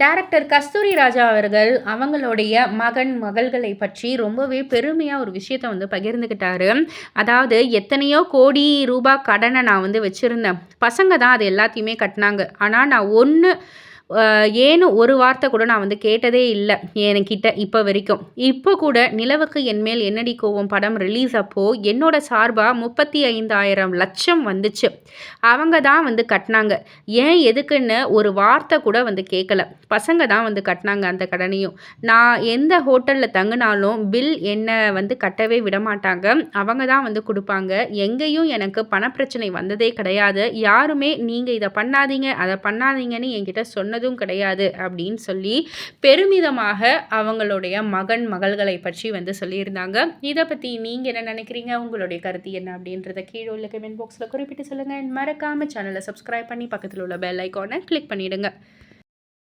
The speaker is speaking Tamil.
டைரக்டர் கஸ்தூரி ராஜா அவர்கள் அவங்களுடைய மகன் மகள்களை பற்றி ரொம்பவே பெருமையாக ஒரு விஷயத்தை வந்து பகிர்ந்துக்கிட்டாரு அதாவது எத்தனையோ கோடி ரூபாய் கடனை நான் வந்து வச்சுருந்தேன். பசங்க தான் அது எல்லாத்தையுமே கட்டினாங்க. ஆனால் நான் ஒன்று ஏன்னு ஒரு வார்த்தை கூட நான் வந்து கேட்டதே இல்லை. என்கிட்ட இப்போ வரைக்கும். இப்போ கூட நிலவுக்கு என்மேல் என்னடி கோவம்? படம் ரிலீஸ் அப்போது என்னோட சார்பாக முப்பத்தி ஐந்தாயிரம் லட்சம் வந்துச்சு. அவங்க தான் வந்து கட்டினாங்க. ஏன் எதுக்குன்னு ஒரு வார்த்தை கூட வந்து கேட்கல பசங்க தான் வந்து கட்டினாங்க அந்த கடனையும். நான் எந்த ஹோட்டலில் தங்கினாலும் பில் என்னை வந்து கட்டவே விட மாட்டாங்க. அவங்க தான் வந்து கொடுப்பாங்க. எங்கேயும் எனக்கு பணப்பிரச்சனை வந்ததே கிடையாது. யாருமே நீங்கள் இதை பண்ணாதீங்க அதை பண்ணாதீங்கன்னு என்கிட்ட சொன்ன சொன்னதும் கிடையாது அப்படின்னு சொல்லி பெருமிதமாக அவங்களுடைய மகன் மகள்களை பற்றி வந்து சொல்லியிருந்தாங்க. இதை பற்றி நீங்கள் என்ன நினைக்கிறீங்க? உங்களுடைய கருத்து என்ன அப்படின்றத கீழே உள்ள கமெண்ட் பாக்ஸில் குறிப்பிட்டு சொல்லுங்கள் மறக்காமல் சேனலை சப்ஸ்கிரைப் பண்ணி பக்கத்தில் உள்ள பெல் ஐக்கானை கிளிக் பண்ணிவிடுங்க